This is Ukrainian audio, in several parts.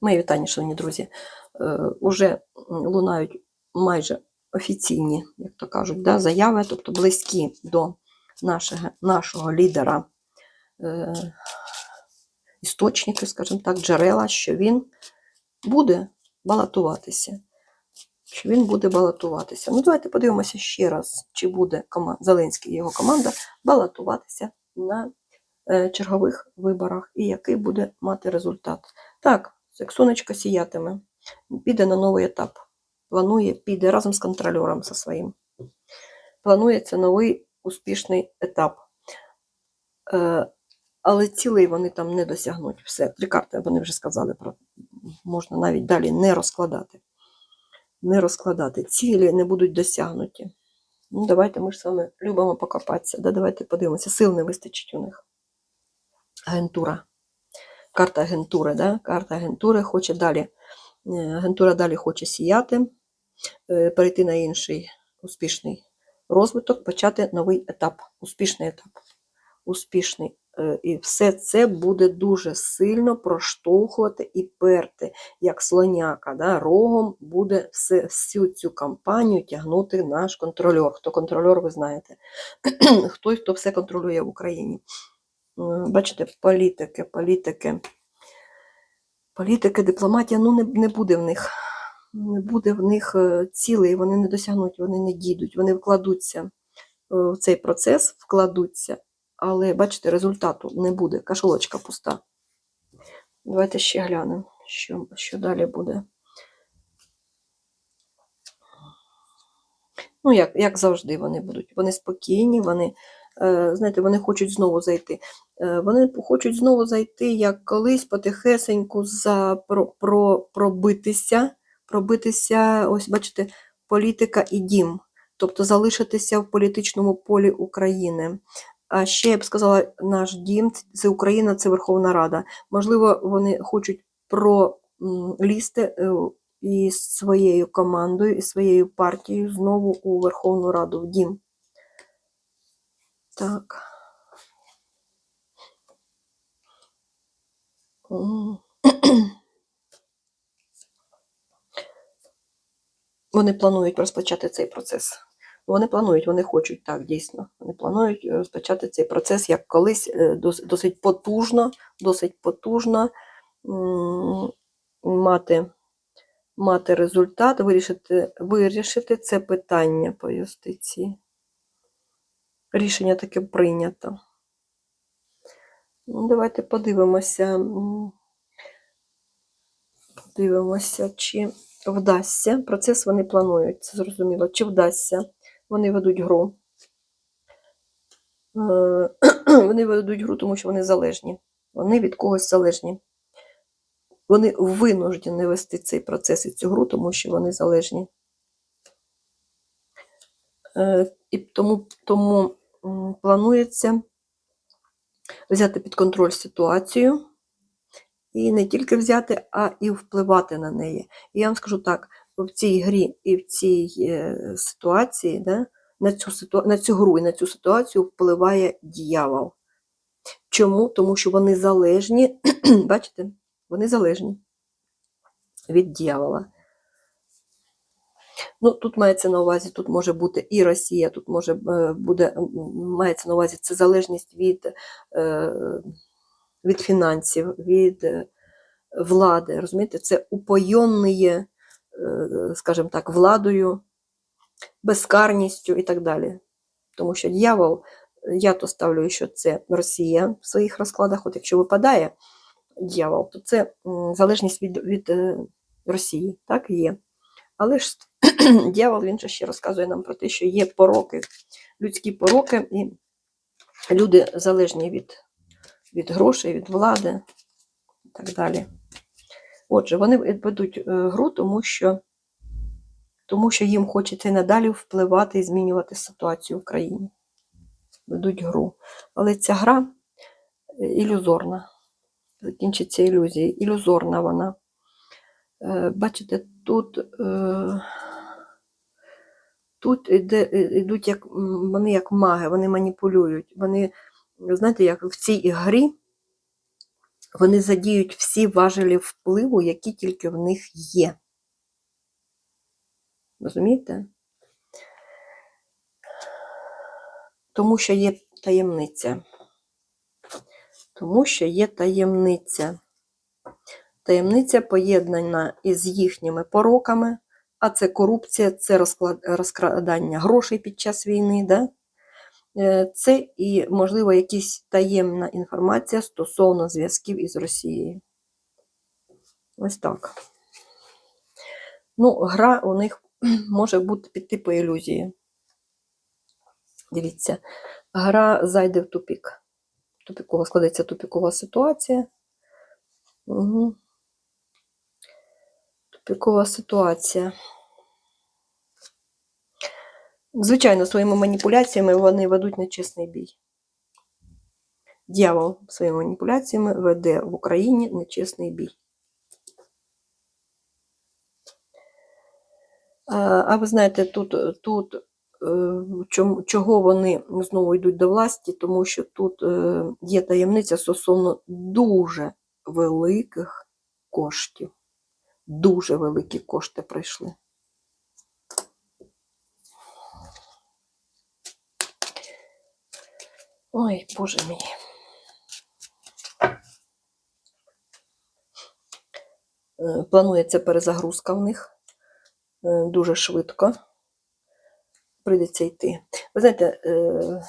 Мої вітання, шановні друзі. Е, Уже лунають майже офіційні, як то кажуть, да, заяви, тобто близькі до нашого, нашого лідера е, істочники, скажімо так, джерела, що він буде балотуватися. Що він буде балотуватися. Ну, давайте подивимося ще раз, чи буде кома- Зеленський і його команда балотуватися на е, чергових виборах і який буде мати результат. Так, як сонечко сіятиме, піде на новий етап. Планує, піде разом з контрольором зі своїм. Планується новий успішний етап. Е, але цілий вони там не досягнуть. Все, три карти вони вже сказали про можна навіть далі не розкладати. Не розкладати. Цілі не будуть досягнуті. Ну, давайте ми ж з вами любимо покопатися. Да, давайте подивимося. Сил не вистачить у них. Агентура. Карта агентури, да? Карта агентури хоче далі. е, Агентура далі хоче сіяти, е, перейти на інший успішний розвиток, почати новий етап. Успішний етап. Успішний. Е, І все це буде дуже сильно проштовхувати і перти, як слоняка. Да? Рогом буде все, всю цю кампанію тягнути наш контрольор. Хто контрольор, ви знаєте. Хтось, хто все контролює в Україні. Бачите, політики, політики. Політики, дипломатія, ну не, не буде в них. Не буде в них е, цілей, вони не досягнуть, вони не дійдуть, вони вкладуться е, в цей процес, вкладуться, але бачите, результату не буде. Кашолочка пуста. Давайте ще глянемо, що, що далі буде. Ну, як, як завжди, вони будуть. Вони спокійні, вони, знаєте, вони хочуть знову зайти. Е, Вони хочуть знову зайти, як колись потихесеньку за, про, про, пробитися, пробитися, ось бачите, політика і дім, тобто залишитися в політичному полі України. А ще я б сказала, наш дім це Україна, це Верховна Рада. Можливо, вони хочуть пролізти е, із своєю командою, і своєю партією знову у Верховну Раду в дім. Так. Вони планують розпочати цей процес. Вони планують, вони хочуть так, дійсно. Вони планують е, розпочати цей процес як колись е, досить потужно, досить потужно мати, мати результат, вирішити, вирішити це питання по юстиції. Рішення таке прийнято. Ну, давайте подивимося. Подивимося, чи вдасться. Процес вони планують, це зрозуміло. Чи вдасться. Вони ведуть гру. Е, Вони ведуть гру, тому що вони залежні. Вони від когось залежні. Вони винуждені вести цей процес і цю гру, тому що вони залежні. Е, І тому, тому планується взяти під контроль ситуацію. І не тільки взяти, а і впливати на неї. І я вам скажу так: в цій грі і в цій е, ситуації, да, на, цю ситу... на цю гру і на цю ситуацію впливає дьявол. Чому? Тому що вони залежні, бачите, вони залежні від дьявола. Ну, тут мається на увазі, тут може бути і Росія, тут може е, буде, мається на увазі це залежність від, е, від фінансів, від е, влади. Розумієте, це упойонне, скажімо так, владою, безкарністю і так далі. Тому що дьявол, я то ставлю, що це Росія в своїх розкладах. От якщо випадає дьявол, то це залежність від, від Росії, так є. Але ж дьявол він же ще розказує нам про те, що є пороки, людські пороки, і люди залежні від, від грошей, від влади і так далі. Отже, вони ведуть е, гру, тому що, тому що їм хочеться надалі впливати і змінювати ситуацію в країні. Ведуть гру. Але ця гра е, ілюзорна. Закінчиться ілюзією. Ілюзорна вона. Е, Бачите, тут, е, тут е, як, вони як маги, вони маніпулюють. Вони, знаєте, як в цій грі Вони задіють всі важелі впливу, які тільки в них є. Розумієте? Тому що є таємниця. Тому що є таємниця. Таємниця поєднана із їхніми пороками, а це корупція, це розкрадання грошей під час війни. Да? Е, Це і, можливо, якась таємна інформація стосовно зв'язків із Росією. Ось так. Ну, гра у них може бути під типу ілюзії. Дивіться, гра зайде в тупік. Тупікова складеться тупікова ситуація. Угу. Тупікова ситуація. Звичайно, своїми маніпуляціями вони ведуть нечесний бій. Дьявол своїми маніпуляціями веде в Україні нечесний бій. А, ви знаєте, тут, тут е, чого вони знову йдуть до власті, тому що тут е, є таємниця стосовно дуже великих коштів. Дуже великі кошти прийшли. Ой, Боже мій. Е, Планується перезагрузка в них е, дуже швидко. Прийдеться йти. Ви знаєте, е,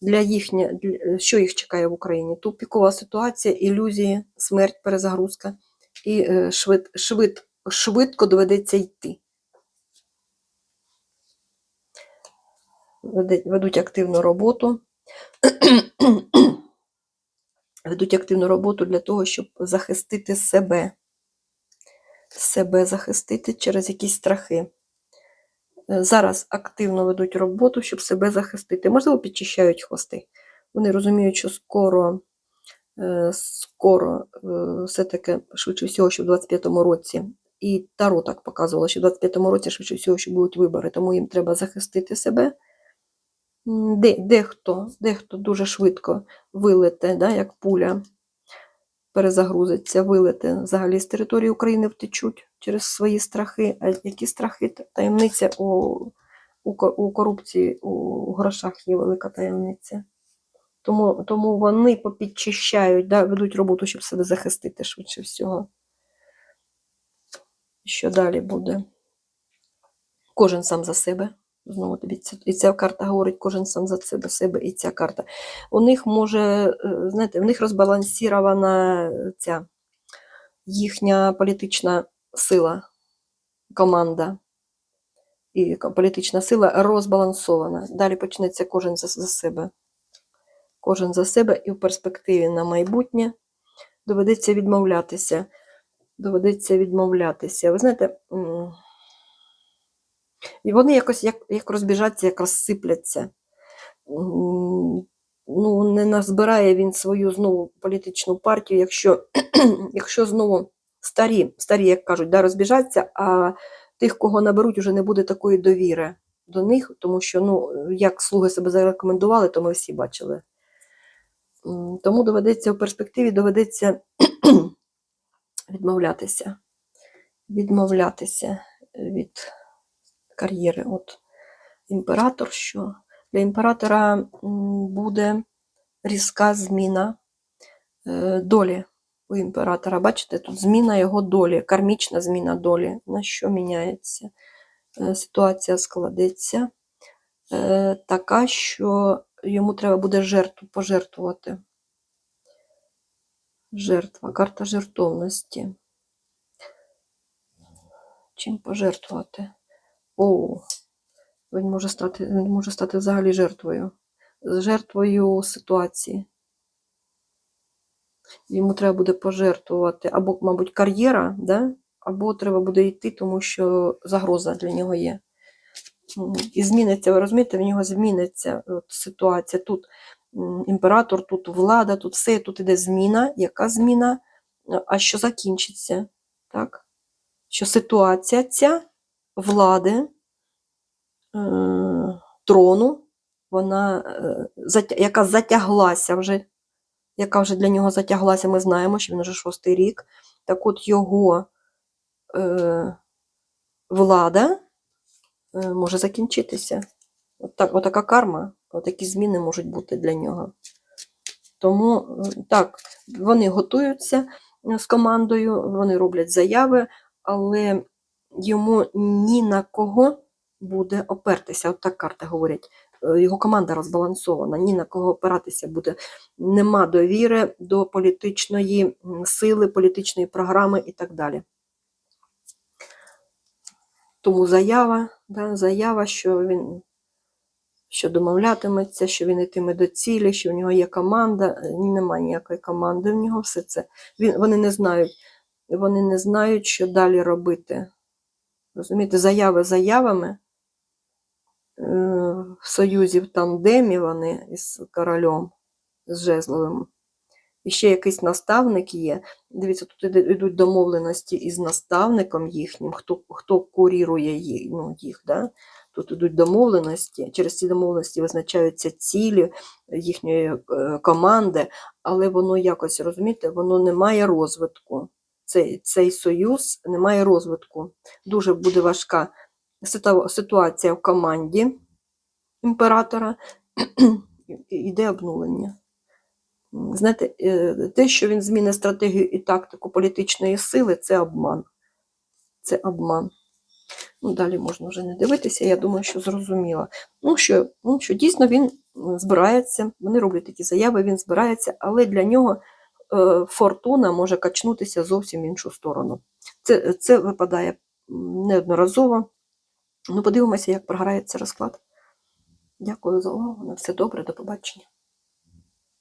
для їхня, що їх чекає в Україні? Тупікова ситуація, ілюзії, смерть, перезагрузка. І е, швид, швид, швидко доведеться йти. Ведуть активну роботу. Ведуть активну роботу для того, щоб захистити себе. Себе захистити через якісь страхи. Зараз активно ведуть роботу, щоб себе захистити. Можливо, підчищають хвости. Вони розуміють, що скоро, скоро е, все-таки, швидше всього, що в 25-му році, і Таро так показувало, що в 25-му році, швидше всього, що будуть вибори, тому їм треба захистити себе. Де, дехто, дехто дуже швидко вилете, да, як пуля, перезагрузиться, вилете взагалі з території України втечуть через свої страхи. А які страхи? Таємниця у, у, у корупції, у грошах є велика таємниця. Тому, тому вони попідчищають, да, ведуть роботу, щоб себе захистити швидше всього. Що далі буде? Кожен сам за себе. Знову ця, і ця карта говорить, кожен сам за себе, себе і ця карта. У них може, е, знаєте, в них розбалансірована ця їхня політична сила, команда. І політична сила розбалансована. Далі почнеться кожен за, за себе. Кожен за себе і в перспективі на майбутнє доведеться відмовлятися. Доведеться відмовлятися. Ви знаєте, і вони якось як, як розбіжаться, як розсипляться. Ну, не назбирає він свою знову політичну партію, якщо, якщо знову старі, старі, як кажуть, да, розбіжаться, а тих, кого наберуть, вже не буде такої довіри до них, тому що, ну, як слуги себе зарекомендували, то ми всі бачили. Тому доведеться в перспективі доведеться відмовлятися. Відмовлятися від кар'єри. От імператор, що для імператора буде різка зміна е, долі у імператора. Бачите, тут зміна його долі, кармічна зміна долі. На що міняється? Е, Ситуація складеться е, така, що йому треба буде жертву пожертвувати. Жертва, карта жертовності. Чим пожертвувати? О, він може стати, він може стати взагалі жертвою. Жертвою ситуації. Йому треба буде пожертвувати або, мабуть, кар'єра, да? або треба буде йти, тому що загроза для нього є. І зміниться, ви розумієте, в нього зміниться от, ситуація. Тут імператор, тут влада, тут все, тут іде зміна. Яка зміна? А що закінчиться? Так? Що ситуація ця влади, е, трону, вона, е, яка затяглася вже яка вже для нього затяглася, ми знаємо, що він вже шостий рік. Так от його е, влада е, може закінчитися. От так, отака карма, отакі зміни можуть бути для нього. Тому е, так, вони готуються е, з командою, вони роблять заяви, але йому ні на кого буде опертися. От так карти говорять. Е, Його команда розбалансована, ні на кого опиратися буде. Нема довіри до політичної сили, політичної програми і так далі. Тому заява, да, заява, що він що домовлятиметься, що він йтиме до цілі, що в нього є команда. Немає ніякої команди в нього все це. Він, вони не знають, вони не знають, що далі робити. Розумієте, заяви заявами. Е, В союзі в тандемі вони із королем, з Жезловим. І ще якийсь наставник є. Дивіться, тут йдуть домовленості із наставником їхнім, хто, хто курірує їх, ну, їх. Да? Тут йдуть домовленості. Через ці домовленості визначаються цілі їхньої е, команди, але воно якось, розумієте, воно не має розвитку. Цей, цей союз не має розвитку. Дуже буде важка ситуація в команді імператора. Йде обнулення. Знаєте, е, те, що він змінить стратегію і тактику політичної сили, це обман. Це обман. Ну, далі можна вже не дивитися, я думаю, що зрозуміло. Ну, що, ну, що дійсно він збирається, вони роблять такі заяви, він збирається, але для нього е, фортуна може качнутися зовсім в іншу сторону. Це, це випадає неодноразово. Ну, подивимося, як програється розклад. Дякую за увагу. На все добре, до побачення.